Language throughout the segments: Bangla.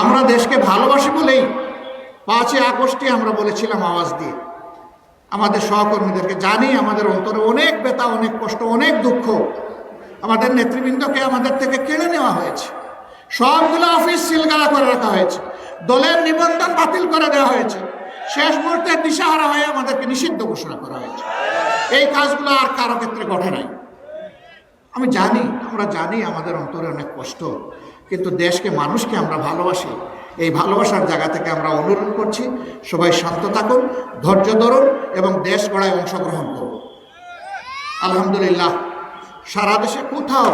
আমরা দেশকে ভালোবাসি বলেই পাঁচই আগস্টে আমরা বলেছিলাম আওয়াজ দিয়ে। আমাদের সহকর্মীদেরকে জানি, আমাদের অন্তরে অনেক ব্যথা, অনেক কষ্ট, অনেক দুঃখ। আমাদের নেতৃবৃন্দকে আমাদের থেকে কেড়ে নেওয়া হয়েছে। সবগুলো অফিস সিলগালা করে রাখা হয়েছে। দলের নিবন্ধন বাতিল করে দেওয়া হয়েছে। শেষ মুহূর্তে দিশাহারা হয়ে আমাদেরকে নিষিদ্ধ ঘোষণা করা হয়েছে। এই কাজগুলো আর কারও ক্ষেত্রে ঘটে নাই। আমি জানি, আমরা জানি আমাদের অন্তরে অনেক কষ্ট। কিন্তু দেশকে, মানুষকে আমরা ভালোবাসি। এই ভালোবাসার জায়গা থেকে আমরা অনুরোধ করছি। সবাই শান্ত থাকুন, ধৈর্য ধরুন এবং দেশ গড়ায় অংশগ্রহণ করুন। আলহামদুলিল্লাহ, সারা দেশে কোথাও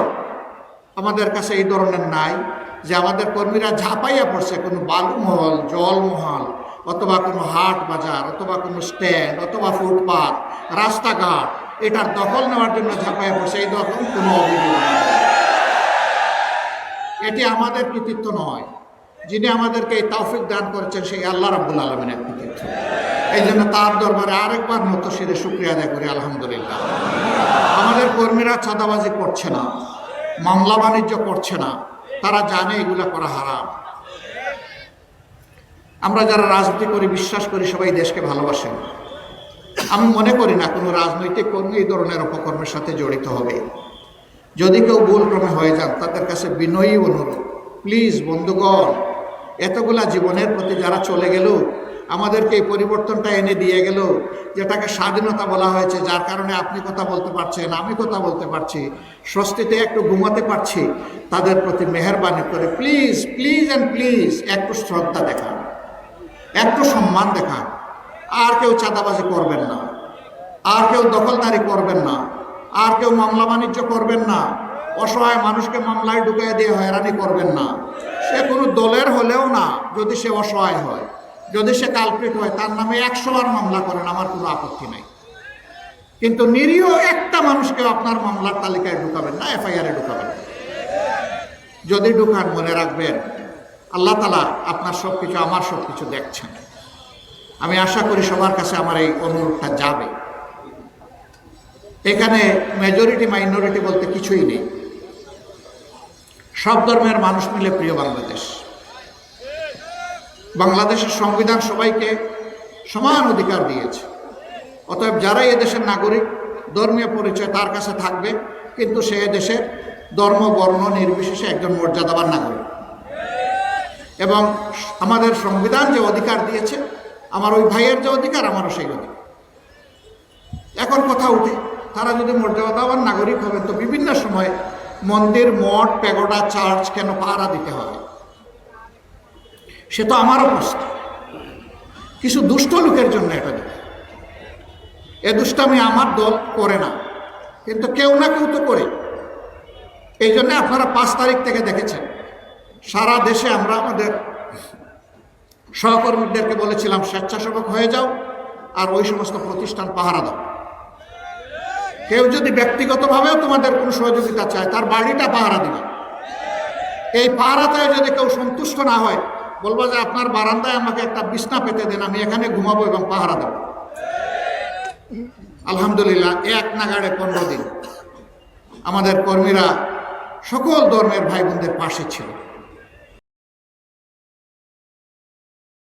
আমাদের কাছে এই ধরনের নাই যে আমাদের কর্মীরা ঝাঁপাইয়া পড়ছে। কোনো বালুমহল, জলমহল, অথবা কোনো হাট বাজার, অথবা কোনো স্ট্যান্ড, অথবা ফুটপাথ রাস্তাঘাট, এটার দখল নেওয়ার জন্য ঝাঁপাইয়া পড়ছে। এই রকম কোনো অভিযোগ নেই। এটি আমাদের কৃতিত্ব নয়। যিনি আমাদেরকে এই তৌফিক দান করেছেন, সেই আল্লাহ রাব্বুল আলমিনের কৃতিত্ব। এই জন্য তার দরবারে আরেকবার মতো সেরে শুক্রিয়া আদায় করি, আলহামদুলিল্লাহ। আমাদের কর্মীরা চাঁদাবাজি করছে না, মামলা বাণিজ্য করছে না, তারা জানে এগুলো করা হারাম। আমরা যারা রাজনীতি করি, বিশ্বাস করি, সবাই দেশকে ভালোবাসেন। আমি মনে করি না কোনো রাজনৈতিক কর্মী এই ধরনের অপকর্মের সাথে জড়িত হবে। যদি কেউ ভুল ভুলক্রমে হয়ে যান, তাদের কাছে বিনয়ী অনুরোধ। প্লিজ বন্ধুগণ, এতগুলা জীবনের প্রতি যারা চলে গেল, আমাদেরকে এই পরিবর্তনটা এনে দিয়ে গেল, যেটাকে স্বাধীনতা বলা হয়েছে, যার কারণে আপনি কথা বলতে পারছেন, আমি কথা বলতে পারছি, স্বস্তিতে একটু ঘুমাতে পারছি, তাদের প্রতি মেহরবানি করে প্লিজ প্লিজ অ্যান্ড প্লিজ একটু শ্রদ্ধা দেখান, একটু সম্মান দেখান। আর কেউ চাঁদাবাজি করবেন না, আর কেউ দখলদারি করবেন না। আর কেউ মামলা বাণিজ্য করবেন না। অসহায় মানুষকে মামলায় ঢুকিয়ে দিয়ে হয়রানি করবেন না। সে কোনো দলের হলেও না, যদি সে অসহায় হয়। যদি সে কালপ্রিট হয়, তার নামে একশো বার মামলা করেন, আমার কোনো আপত্তি নাই। কিন্তু নিরীহ একটা মানুষকে আপনার মামলার তালিকায় ঢুকাবেন না, এফআইআরে ঢুকাবেন যদি ঢুকান, মনে রাখবেন, আল্লাহ তালা আপনার সব কিছু আমার সব কিছু দেখছেন। আমি আশা করি সবার কাছে আমার এই অনুরোধটা যাবে। এখানে মেজরিটি মাইনরিটি বলতে কিছুই নেই। সব ধর্মের মানুষ মিলে প্রিয় বাংলাদেশ। বাংলাদেশের সংবিধান সবাইকে সমান অধিকার দিয়েছে। অতএব যারাই এদেশের নাগরিক, ধর্মীয় পরিচয় তার কাছে থাকবে, কিন্তু সে দেশের ধর্ম, বর্ণ নির্বিশেষে একজন মর্যাদাবান নাগরিক। এবং আমাদের সংবিধান যে অধিকার দিয়েছে, আমার ওই ভাইয়ের যে অধিকার, আমারও সেই অধিকার। এখন কথা উঠে। তারা যদি মর্যাদাবান নাগরিক হবেন, তো বিভিন্ন সময় মন্দির, মঠ পেগোডা চার্চ কেন পাহারা দিতে হবে সে তো আমারও প্রশ্ন। কিছু দুষ্ট লোকের জন্য এটা দেবে। এ দুষ্টামি আমার দল করে না, কিন্তু কেউ না কেউ তো করে। এই জন্য আপনারা পাঁচ তারিখ থেকে দেখেছেন, সারা দেশে আমরা আমাদের সহকর্মীদেরকে বলেছিলাম, স্বেচ্ছাসেবক হয়ে যাও, আর ওই সমস্ত প্রতিষ্ঠান পাহারা দাও। কেউ যদি ব্যক্তিগতভাবেও তোমাদের কোনো সহযোগিতা চায়, তার বাড়িটা পাহারা দিবে। এই পাহারাতে যদি কেউ সন্তুষ্ট না হয়, বলব যে আপনার বারান্দায় আমাকে একটা বিছনা পেতে দেন, আমি এখানে ঘুমাবো এবং পাহারা দেব। আলহামদুলিল্লাহ, এক নাগাড়ে পনেরো দিন। আমাদের কর্মীরা সকল ধর্মের ভাই বোনদের পাশে ছিল।